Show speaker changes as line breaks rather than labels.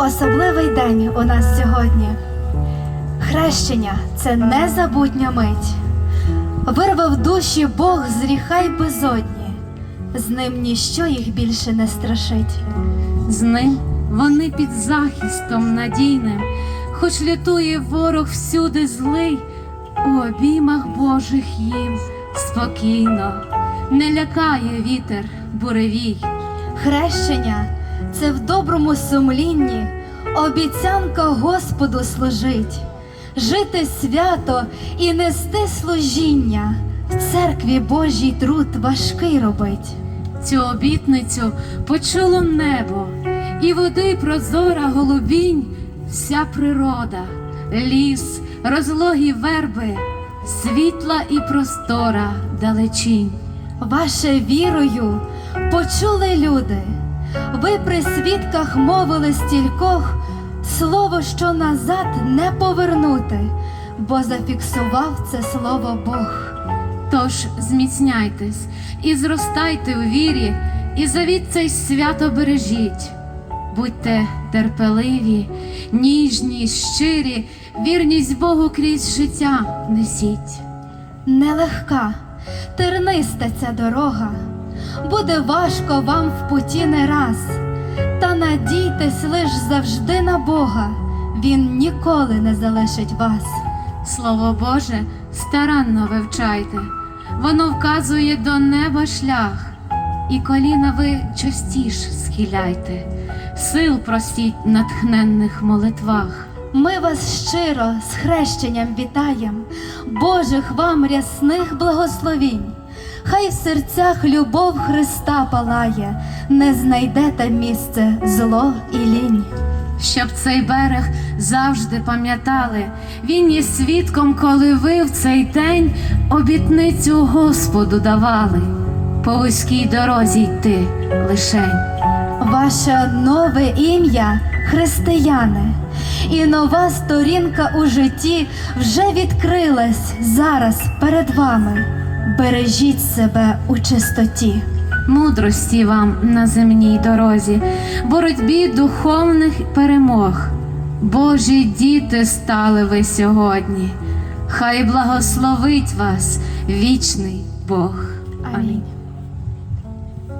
Особливий день у нас сьогодні. Хрещення це незабутня мить. Вирвав душі Бог з гріха й безодні. З ним ніщо їх більше не страшить.
З ним вони під захистом надійним, хоч лютує ворог всюди злий, у обіймах Божих їм спокійно, не лякає вітер буревій.
Хрещення це в доброму сумлінні, обіцянка Господу служить, жити свято і нести служіння, в церкві Божій труд важкий робить.
Цю обітницю почуло небо, і води прозора голубінь, вся природа, ліс, розлогі верби, світла і простора далечінь.
Ваше вірою почули люди. Ви при свідках мовили стількох слово, що назад не повернути, бо зафіксував це слово Бог.
Тож зміцняйтесь і зростайте у вірі, і завіт цей свято бережіть. Будьте терпеливі, ніжні, щирі, вірність Богу крізь життя несіть.
Нелегка, терниста ця дорога, буде важко вам в путі не раз, та надійтесь лиш завжди на Бога, Він ніколи не залишить вас.
Слово Боже старанно вивчайте, воно вказує до неба шлях, і коліна ви частіш схиляйте, сил просіть натхненних молитвах.
Ми вас щиро з хрещенням вітаєм, Божих вам рясних благословінь. Хай в серцях любов Христа палає, не знайдете місце зло і лінь.
Щоб цей берег завжди пам'ятали, він є свідком, коли ви в цей день обітницю Господу давали, по вузькій дорозі йти лишень.
Ваше нове ім'я християни, і нова сторінка у житті вже відкрилась зараз перед вами. Бережіть себе у чистоті.
Мудрості вам на земній дорозі, боротьбі духовних перемог. Божі діти стали ви сьогодні. Хай благословить вас вічний Бог.
Амінь.